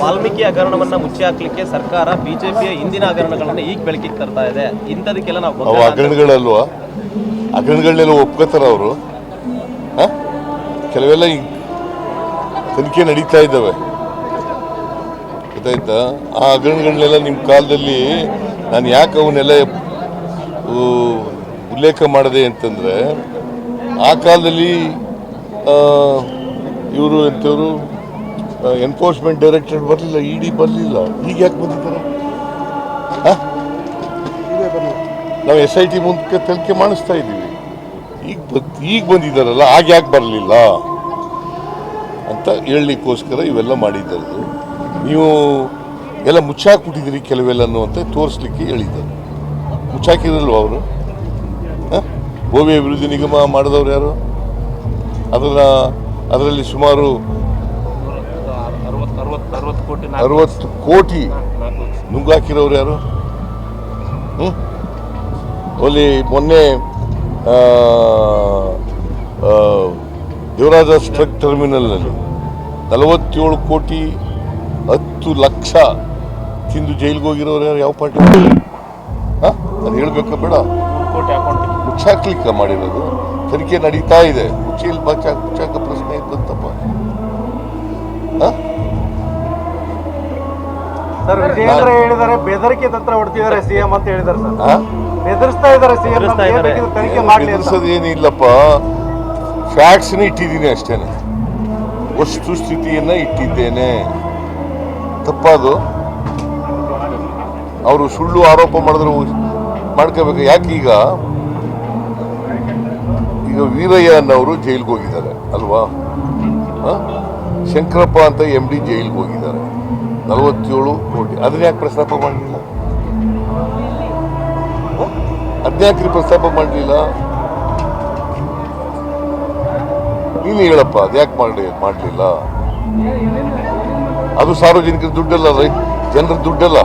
ವಾಲ್ಮೀಕಿ ಹಗರಣವನ್ನ ಮುಚ್ಚಿ ಹಾಕ್ಲಿಕ್ಕೆ ಸರ್ಕಾರ ಬಿಜೆಪಿಯ ಹಿಂದಿನ ಹಗರಣಗಳನ್ನ ಈಗ ಬೆಳಕಿಗೆ ತರ್ತಾ ಇದೆ. ಇಂಥದಕ್ಕೆಲ್ಲ ನಾವು ಅವು ಅಂತ- ಹಗರಣಗಳಲ್ವಾ? ಹಗರಣಗಳನ್ನೆಲ್ಲ ಒಪ್ಕೋತಾರ ಅವರು? ಕೆಲವೆಲ್ಲ ಈಗ ತನಿಖೆ ನಡೀತಾ ಇದ್ದಾವೆ. ಗೊತ್ತಾಯ್ತಾ? ಆ ಹಗರಣಗಳನ್ನೆಲ್ಲ ನಿಮ್ಮ ಕಾಲದಲ್ಲಿ ನಾನು ಯಾಕೆ ಅವನ್ನೆಲ್ಲ ಉಲ್ಲೇಖ ಮಾಡಿದೆ ಅಂತಂದರೆ ಆ ಕಾಲದಲ್ಲಿ ಇವರು ಎಂಥವರು ಎನ್ಫೋರ್ಸ್ಮೆಂಟ್ ಡೈರೆಕ್ಟರೇಟ್ ಬರಲಿಲ್ಲ ಇ ಡಿ ಬರಲಿಲ್ಲ. ಈಗ ಯಾಕೆ ಬಂದಿದ್ದಾರೆ? ನಾವು ಎಸ್ ಐ ಟಿ ಮುಂದಕ್ಕೆ ತನಿಖೆ ಮಾಡಿಸ್ತಾ ಇದ್ದೀವಿ. ಈಗ ಈಗ ಬಂದಿದ್ದಾರಲ್ಲ, ಆಗ ಯಾಕೆ ಬರಲಿಲ್ಲ? ಅಂತ ಹೇಳಲಿಕ್ಕೋಸ್ಕರ ಇವೆಲ್ಲ ಮಾಡಿದ್ದಾರೆ ನೀವು ಎಲ್ಲ ಮುಚ್ಚಾಕ್ಬಿಟ್ಟಿದ್ದೀರಿ ಕೆಲವೆಲ್ಲನು ಅಂತ ತೋರಿಸ್ಲಿಕ್ಕೆ ಹೇಳಿದ್ದಾರೆ. ಮುಚ್ಚಾಕಿರಲ್ವ ಅವರು? ಭೂಮಿ ಅಭಿವೃದ್ಧಿ ನಿಗಮ ಮಾಡಿದವ್ರು ಯಾರು? ಅದನ್ನು, ಅದರಲ್ಲಿ ಸುಮಾರು ಅರವತ್ತು ಕೋಟಿ ನುಂಗಾಕಿರೋರು ಯಾರು? ಹ್ಞೂ ಅಲ್ಲಿ ಮೊನ್ನೆ ದೇವರಾಜ ಸ್ಟ್ರಕ್ ಟರ್ಮಿನಲ್ನಲ್ಲಿ ನಲವತ್ತೇಳು ಕೋಟಿ ಹತ್ತು ಲಕ್ಷ ತಿಂದು ಜೈಲಿಗೆ ಹೋಗಿರೋರು ಯಾರು? ಯಾವ ಪಾರ್ಟಿ? ಅದು ಹೇಳಬೇಕಾ ಬೇಡ. ನೂರು ಕೋಟಿ ಅಕೌಂಟ್ ಮುಚ್ಚಾಕ್ಲಿಕ್ಕೆ ಮಾಡಿರೋದು. ತನಿಖೆ ನಡೀತಾ ಇದೆ. ಮುಚ್ಚಿಲ್ ಬಚ್ಚಾಕ ಮುಚ್ಚಾಕ ಪ್ರಶ್ನೆ ಇದ್ದಂತಪ್ಪ ಹಾ? ಸರ್ ವಿಜಯೇಂದ್ರ ಹೇಳಿದ್ದಾರೆ ಬೆದರಿಕೆ ತಂತ್ರ ಹೊಡ್ತಿದ್ದಾರೆ ಸಿಎಂ ಅಂತ ಹೇಳಿದ್ದಾರೆ ಸರ್. ಬೆದರಿಸ್ತಾ ಇದ್ದಾರೆ ಸಿಎಂ. ತನಿಖೆ ಮಾಡಲಿ ಬೆದರ್ಸೋದು ಏನಿಲ್ಲಪ್ಪ. ಫ್ಯಾಕ್ಟ್ಸ್ನ ಇಟ್ಟಿದ್ದೀನಿ ಅಷ್ಟೇನೆ. ವಸ್ತು ಸ್ಥಿತಿಯನ್ನ ಇಟ್ಟಿದ್ದೇನೆ. ತಪ್ಪದು. ಅವರು ಸುಳ್ಳು ಆರೋಪ ಮಾಡಿದ್ರು ಮಾಡ್ಕೋಬೇಕು. ಯಾಕೆ ಈಗ? ಈಗ ವೀರಯ್ಯ ಅನ್ನೋರು ಜೈಲಿಗೆ ಹೋಗಿದ್ದಾರೆ ಅಲ್ವಾ? ಶಂಕರಪ್ಪ ಅಂತ ಎಂ ಡಿ ಜೈಲಿಗೆ ಹೋಗಿದ್ದಾರೆ. ನಲವತ್ತೇಳು ಕೋಟಿ ಅದನ್ನ ಯಾಕೆ ಪ್ರಸ್ತಾಪ ಮಾಡಲಿಲ್ಲ ಅದ್ಯಾಕ್ರಿ ಪ್ರಸ್ತಾಪ ಮಾಡಲಿಲ್ಲ ನೀನು ಹೇಳಪ್ಪ ಅದ್ಯಾಕೆ ಮಾಡಿ ಮಾಡಲಿಲ್ಲ ಅದು ಸಾರ್ವಜನಿಕರ ದುಡ್ಡಲ್ಲ ರೈ ಜನರ ದುಡ್ಡಲ್ಲ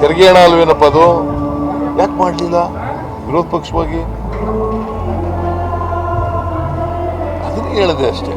ತೆರಿಗೆ ಹಣ ಅಲ್ವೇನಪ್ಪ ಅದು ಯಾಕೆ ಮಾಡಲಿಲ್ಲ ವಿರೋಧ ಪಕ್ಷವಾಗಿ ಅದನ್ನ ಹೇಳಿದೆ ಅಷ್ಟೇ